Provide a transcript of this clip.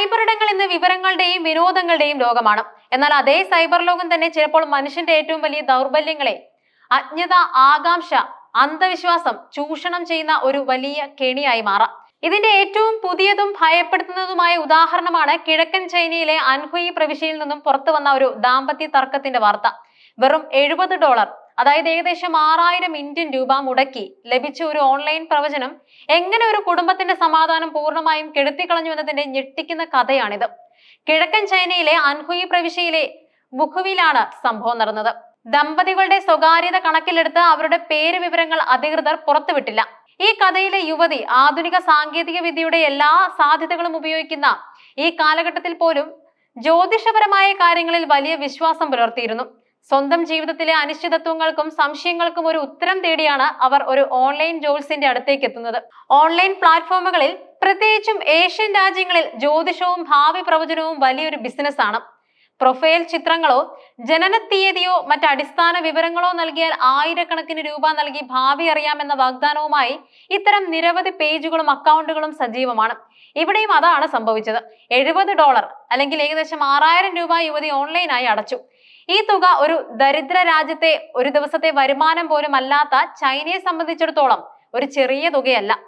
Cyber ഇടങ്ങൾ ഇന്ന് വിവരങ്ങളുടെയും വിനോദങ്ങളുടെയും ലോകമാണ്. എന്നാൽ അതേ സൈബർ ലോകം തന്നെ ചിലപ്പോൾ മനുഷ്യന്റെ ഏറ്റവും വലിയ ദൗർബല്യങ്ങളെ അജ്ഞത ആകാംക്ഷ അന്ധവിശ്വാസം ചൂഷണം ചെയ്യുന്ന ഒരു വലിയ കെണിയായി മാറാം. ഇതിന്റെ ഏറ്റവും പുതിയതും ഭയപ്പെടുത്തുന്നതുമായ ഉദാഹരണമാണ് കിഴക്കൻ ചൈനയിലെ അൻഹുയി പ്രവിശ്യയിൽ നിന്നും പുറത്തു വന്ന ഒരു ദാമ്പത്യ തർക്കത്തിന്റെ വാർത്ത. വെറും എഴുപത് ഡോളർ അതായത് ഏകദേശം ആറായിരം ഇന്ത്യൻ രൂപ മുടക്കി ലഭിച്ച ഒരു ഓൺലൈൻ പ്രവചനം എങ്ങനെ ഒരു കുടുംബത്തിന്റെ സമാധാനം പൂർണമായും കെടുത്തിക്കളഞ്ഞു എന്നതിന്റെ ഞെട്ടിക്കുന്ന കഥയാണിത്. കിഴക്കൻ ചൈനയിലെ അൻഹുയി പ്രവിശ്യയിലെ ബുഖുവിലാണ് സംഭവം നടന്നത്. ദമ്പതികളുടെ സ്വകാര്യത കണക്കിലെടുത്ത് അവരുടെ പേര് വിവരങ്ങൾ അധികൃതർ പുറത്തുവിട്ടില്ല. ഈ കഥയിലെ യുവതി ആധുനിക സാങ്കേതിക വിദ്യയുടെ എല്ലാ സാധ്യതകളും ഉപയോഗിക്കുന്ന ഈ കാലഘട്ടത്തിൽ പോലും ജ്യോതിഷപരമായ കാര്യങ്ങളിൽ വലിയ വിശ്വാസം പുലർത്തിയിരുന്നു. സ്വന്തം ജീവിതത്തിലെ അനിശ്ചിതത്വങ്ങൾക്കും സംശയങ്ങൾക്കും ഒരു ഉത്തരം തേടിയാണ് അവർ ഒരു ഓൺലൈൻ ജോൽസിന്റെ അടുത്തേക്ക് എത്തുന്നത്. ഓൺലൈൻ പ്ലാറ്റ്ഫോമുകളിൽ പ്രത്യേകിച്ചും ഏഷ്യൻ രാജ്യങ്ങളിൽ ജ്യോതിഷവും ഭാവി പ്രവചനവും വലിയൊരു ബിസിനസ് ആണ്. പ്രൊഫൈൽ ചിത്രങ്ങളോ ജനന തീയതിയോ മറ്റ് അടിസ്ഥാന വിവരങ്ങളോ നൽകിയാൽ ആയിരക്കണക്കിന് രൂപ നൽകി ഭാവി അറിയാമെന്ന വാഗ്ദാനവുമായി ഇത്തരം നിരവധി പേജുകളും അക്കൗണ്ടുകളും സജീവമാണ്. ഇവിടെയും അതാണ് സംഭവിച്ചത്. എഴുപത് ഡോളർ അല്ലെങ്കിൽ ഏകദേശം ആറായിരം രൂപ യുവതി ഓൺലൈനായി അടച്ചു. ഈ തുക ഒരു ദരിദ്ര രാജ്യത്തെ ഒരു ദിവസത്തെ വരുമാനം പോലും അല്ലാത്ത ചൈനയെ സംബന്ധിച്ചിടത്തോളം ഒരു ചെറിയ തുകയല്ല.